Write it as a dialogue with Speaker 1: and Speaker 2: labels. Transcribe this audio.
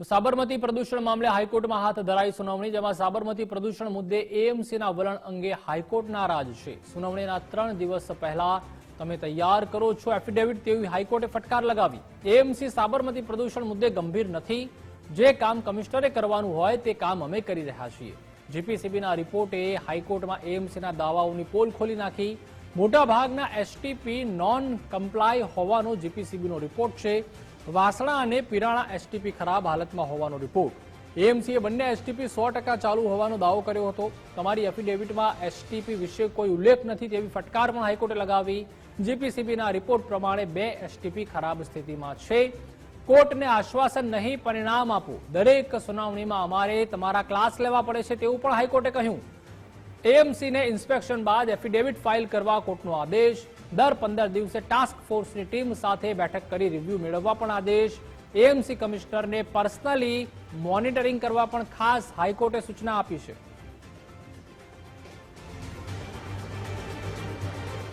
Speaker 1: તો સાબરમતી પ્રદૂષણ મામલે હાઈકોર્ટમાં હાથ ધરાઈ સુનાવણી, જેમાં સાબરમતી પ્રદૂષણ મુદ્દે એએમસીના વલણ અંગે હાઈકોર્ટ નારાજ છે. સુનાવણીના ત્રણ દિવસ પહેલા તમે તૈયાર કરો છો એફિડેવિટ તેવી હાઈકોર્ટે ફટકાર લગાવી. એએમસી સાબરમતી પ્રદૂષણ મુદ્દે ગંભીર નથી. જે કામ કમિશનરે કરવાનું હોય તે કામ અમે કરી રહ્યા છીએ. જીપીસીબીના રિપોર્ટે હાઈકોર્ટમાં એએમસીના દાવાઓની પોલ ખોલી નાખી. મોટાભાગના એસટીપી નોન કમ્પ્લાય હોવાનો જીપીસીબીનો રિપોર્ટ છે. વાસણા અને પિરાણા એસટીપી ખરાબ હાલતમાં હોવાનો રિપોર્ટ એએમસીએ બંને એસટીપી સો ટકા ચાલુ હોવાનો દાવો કર્યો હતો. તમારી એફિડેવિટમાં એસટીપી વિશે કોઈ ઉલ્લેખ નથી તેવી ફટકાર પણ હાઈકોર્ટે લગાવી. જીપીસીબીના રિપોર્ટ પ્રમાણે બે એસટીપી ખરાબ સ્થિતિમાં છે. કોર્ટને આશ્વાસન નહીં, પરિણામ આપો. દરેક સુનાવણીમાં અમારે તમારા ક્લાસ લેવા પડે છે તેવું પણ હાઈકોર્ટે કહ્યું. એએમસીને ઇન્સ્પેક્શન બાદ એફિડેવિટ ફાઇલ કરવા કોર્ટનો આદેશ. દર પંદર દિવસે ટાસ્ક ફોર્સની ટીમ સાથે બેઠક કરી રિવ્યુ મેળવવા પણ આદેશ. એએમસી કમિશનરને પર્સનલી મોનિટરિંગ કરવા પણ ખાસ હાઈકોર્ટે સૂચના આપી છે.